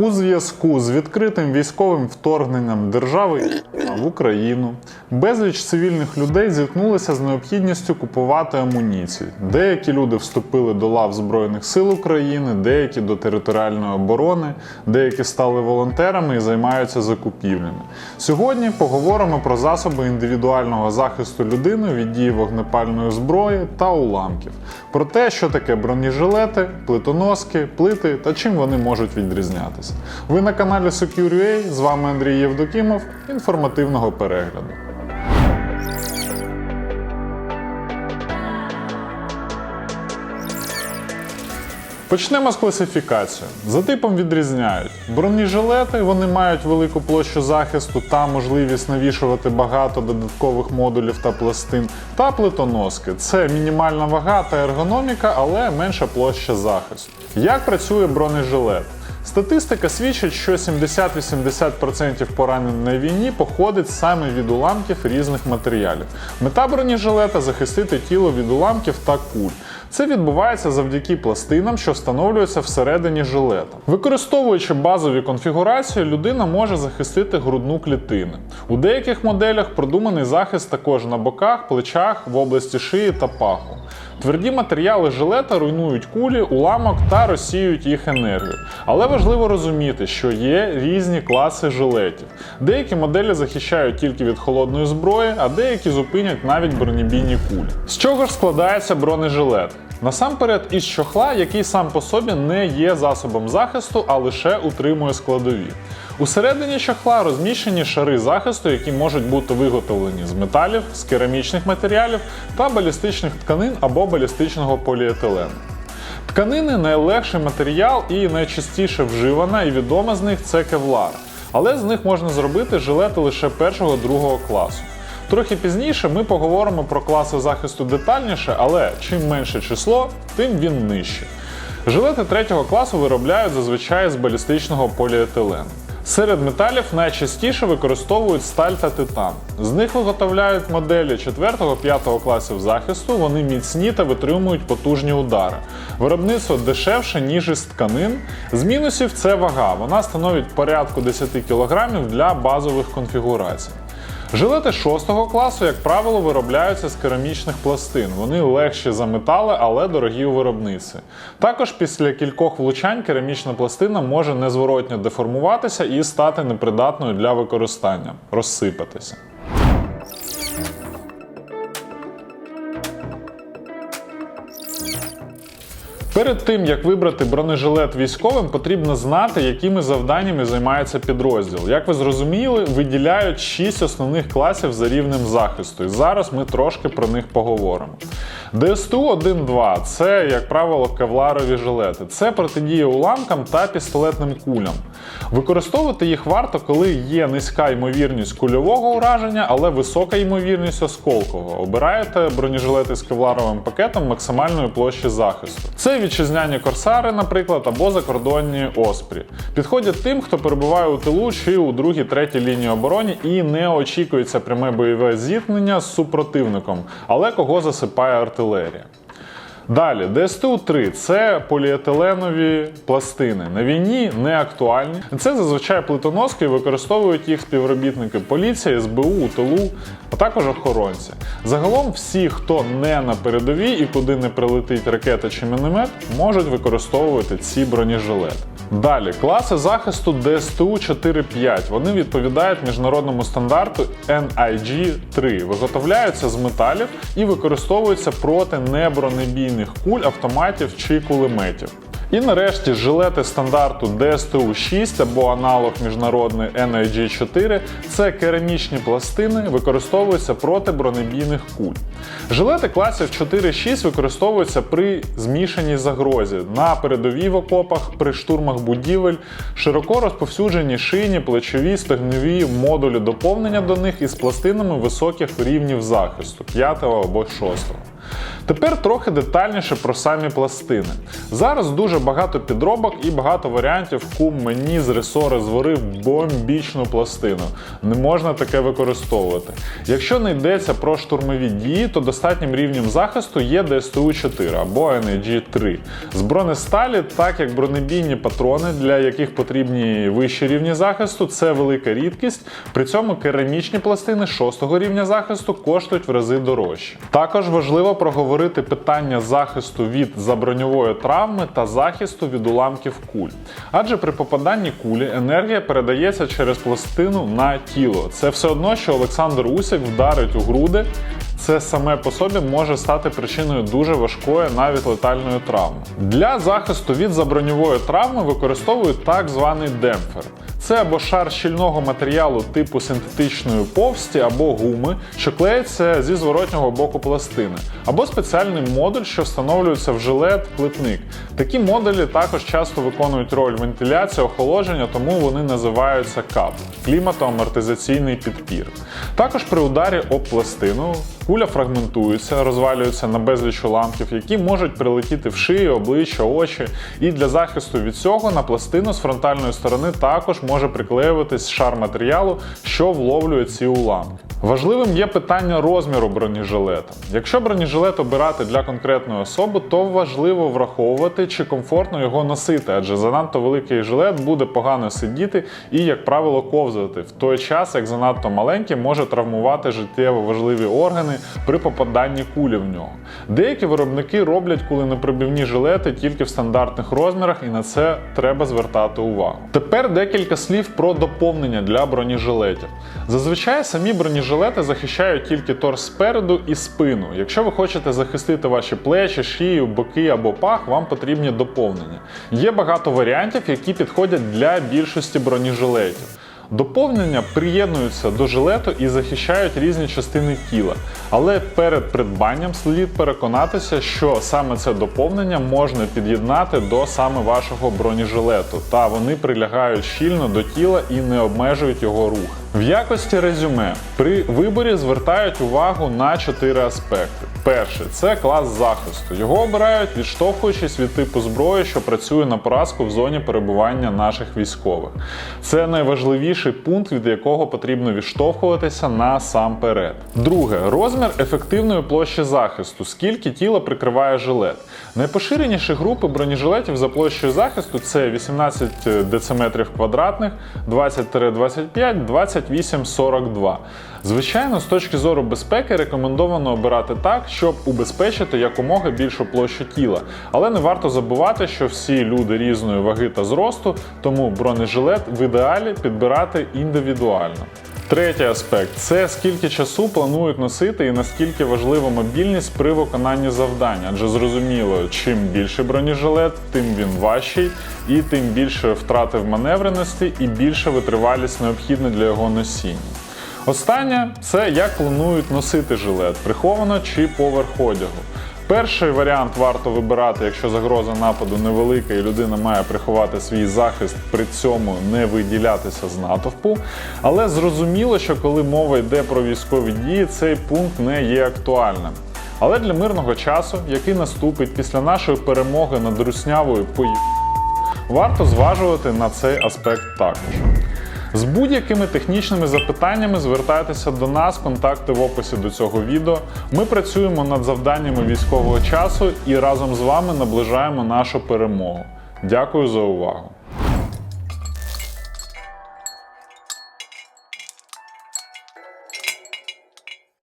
У зв'язку з відкритим військовим вторгненням держави в Україну безліч цивільних людей зіткнулися з необхідністю купувати амуніцію. Деякі люди вступили до лав Збройних сил України, деякі до територіальної оборони, деякі стали волонтерами і займаються закупівлями. Сьогодні поговоримо про засоби індивідуального захисту людини від дії вогнепальної зброї та уламків, про те, що таке бронежилети, плитоноски, плити та чим вони можуть відрізнятися. Ви на каналі Secure.ua, з вами Андрій Євдокімов. Інформативного перегляду. Почнемо з класифікації. За типом відрізняють. Бронежилети вони мають велику площу захисту та можливість навішувати багато додаткових модулів та пластин. Та плитоноски це мінімальна вага та ергономіка, але менша площа захисту. Як працює бронежилет? Статистика свідчить, що 70-80% поранень на війні походить саме від уламків різних матеріалів. Мета бронежилета захистити тіло від уламків та куль. Це відбувається завдяки пластинам, що встановлюються всередині жилета. Використовуючи базові конфігурації, людина може захистити грудну клітину. У деяких моделях продуманий захист також на боках, плечах, в області шиї та паху. Тверді матеріали жилета руйнують кулі, уламок та розсіюють їх енергію. Але важливо розуміти, що є різні класи жилетів. Деякі моделі захищають тільки від холодної зброї, а деякі зупинять навіть бронебійні кулі. З чого ж складається бронежилет? Насамперед із чохла, який сам по собі не є засобом захисту, а лише утримує складові. Усередині чохла розміщені шари захисту, які можуть бути виготовлені з металів, з керамічних матеріалів та балістичних тканин або балістичного поліетилену. Тканини найлегший матеріал і найчастіше вживана і відома з них це кевлар. Але з них можна зробити жилети лише першого-другого класу. Трохи пізніше ми поговоримо про класи захисту детальніше, але чим менше число, тим він нижче. Жилети третього класу виробляють зазвичай з балістичного поліетилену. Серед металів найчастіше використовують сталь та титан. З них виготовляють моделі 4-5 класів захисту, вони міцні та витримують потужні удари. Виробництво дешевше, ніж із тканин. З мінусів це вага. Вона становить порядку 10 кг для базових конфігурацій. Жилети 6 класу, як правило, виробляються з керамічних пластин. Вони легші за метали, але дорогі у виробництві. Також після кількох влучань керамічна пластина може незворотньо деформуватися і стати непридатною для використання, розсипатися. Перед тим як вибрати бронежилет військовим, потрібно знати, якими завданнями займається підрозділ. Як ви зрозуміли, виділяють 6 основних класів за рівнем захисту. І зараз ми трошки про них поговоримо. ДСТУ 1-2 це, як правило, кевларові жилети. Це протидія уламкам та пістолетним кулям. Використовувати їх варто, коли є низька ймовірність кульового ураження, але висока ймовірність осколкового. Обираєте бронежилети з кевларовим пакетом максимальної площі захисту. Це вітчизняні корсари, наприклад, або закордонні оспрі. Підходять тим, хто перебуває у тилу чи у другій, третій лінії оборони і не очікується пряме бойове зіткнення з супротивником, але кого засипає артилерія. Далі, ДСТУ-3 це поліетиленові пластини. На війні не актуальні. Це зазвичай плитоноски використовують їх співробітники поліції, СБУ, у тилу, а також охоронці. Загалом всі, хто не на передовій і куди не прилетить ракета чи міномет, можуть використовувати ці бронежилети. Далі, класи захисту ДСТУ 4-5. Вони відповідають міжнародному стандарту NIG-3, виготовляються з металів і використовуються проти небронебійних куль, автоматів чи кулеметів. І нарешті жилети стандарту DSTU 6 або аналог міжнародний NIG4 це керамічні пластини, використовуються проти бронебійних куль. Жилети класів 4-6 використовуються при змішаній загрозі на передовій в окопах, при штурмах будівель, широко розповсюджені шийні, плечові, стегнові модулі доповнення до них із пластинами високих рівнів захисту 5 або 6. Тепер трохи детальніше про самі пластини. Зараз дуже багато підробок і багато варіантів. Кум мені з ресори зварив бомбічну пластину. Не можна таке використовувати. Якщо не йдеться про штурмові дії, то достатнім рівнем захисту є ДСТУ 4 або NAG 3 з бронесталі, так як бронебійні патрони, для яких потрібні вищі рівні захисту, це велика рідкість. При цьому керамічні пластини 6 рівня захисту коштують в рази дорожче. Також важливо проговорити питання захисту від заброньової травми та захисту від уламків куль. Адже при попаданні кулі енергія передається через пластину на тіло. Це все одно, що Олександр Усік вдарить у груди. Це саме по собі може стати причиною дуже важкої, навіть летальної травми. Для захисту від заброньової травми використовують так званий демпфер. Це або шар щільного матеріалу типу синтетичної повсті або гуми, що клеїться зі зворотнього боку пластини, або спеціальний модуль, що встановлюється в жилет плитник. Такі модулі також часто виконують роль вентиляції, охолодження, тому вони називаються КАП кліматоамортизаційний підпір. Також при ударі об пластину куля фрагментується, розвалюється на безліч уламків, які можуть прилетіти в шию, обличчя, очі. І для захисту від цього на пластину з фронтальної сторони також може приклеюватись шар матеріалу, що вловлює ці уламки. Важливим є питання розміру бронежилета. Якщо бронежилет обирати для конкретної особи, то важливо враховувати, чи комфортно його носити, адже занадто великий жилет буде погано сидіти і, як правило, ковзати, в той час як занадто маленький може травмувати життєво важливі органи при попаданні кулі в нього. Деякі виробники роблять куленепробивні жилети тільки в стандартних розмірах, і на це треба звертати увагу. Тепер декілька слів про доповнення для бронежилетів. Зазвичай самі бронежилети захищають тільки торс спереду і спину. Якщо ви хочете захистити ваші плечі, шию, боки або пах, вам потрібні доповнення. Є багато варіантів, які підходять для більшості бронежилетів. Доповнення приєднуються до жилету і захищають різні частини тіла. Але перед придбанням слід переконатися, що саме це доповнення можна під'єднати до саме вашого бронежилету, та вони прилягають щільно до тіла і не обмежують його рух. В якості резюме при виборі звертають увагу на чотири аспекти. Перший це клас захисту. Його обирають, відштовхуючись від типу зброї, що працює на поразку в зоні перебування наших військових. Це найважливіший пункт, від якого потрібно відштовхуватися насамперед. Друге розмір ефективної площі захисту, скільки тіла прикриває жилет. Найпоширеніші групи бронежилетів за площею захисту це 18 дециметрів квадратних, 20-25, 28-42. Звичайно, з точки зору безпеки рекомендовано обирати так, щоб убезпечити якомога більшу площу тіла. Але не варто забувати, що всі люди різної ваги та зросту, тому бронежилет в ідеалі підбирати індивідуально. Третій аспект це скільки часу планують носити і наскільки важлива мобільність при виконанні завдань. Адже зрозуміло, чим більший бронежилет, тим він важчий, і тим більше втрати в маневреності і більша витривалість необхідна для його носіння. Останнє це як планують носити жилет, приховано чи поверх одягу. Перший варіант варто вибирати, якщо загроза нападу невелика і людина має приховати свій захист, при цьому не виділятися з натовпу. Але зрозуміло, що коли мова йде про військові дії, цей пункт не є актуальним. Але для мирного часу, який наступить після нашої перемоги над руснявою пої... варто зважувати на цей аспект також. З будь-якими технічними запитаннями звертайтеся до нас, контакти в описі до цього відео. Ми працюємо над завданнями військового часу і разом з вами наближаємо нашу перемогу. Дякую за увагу!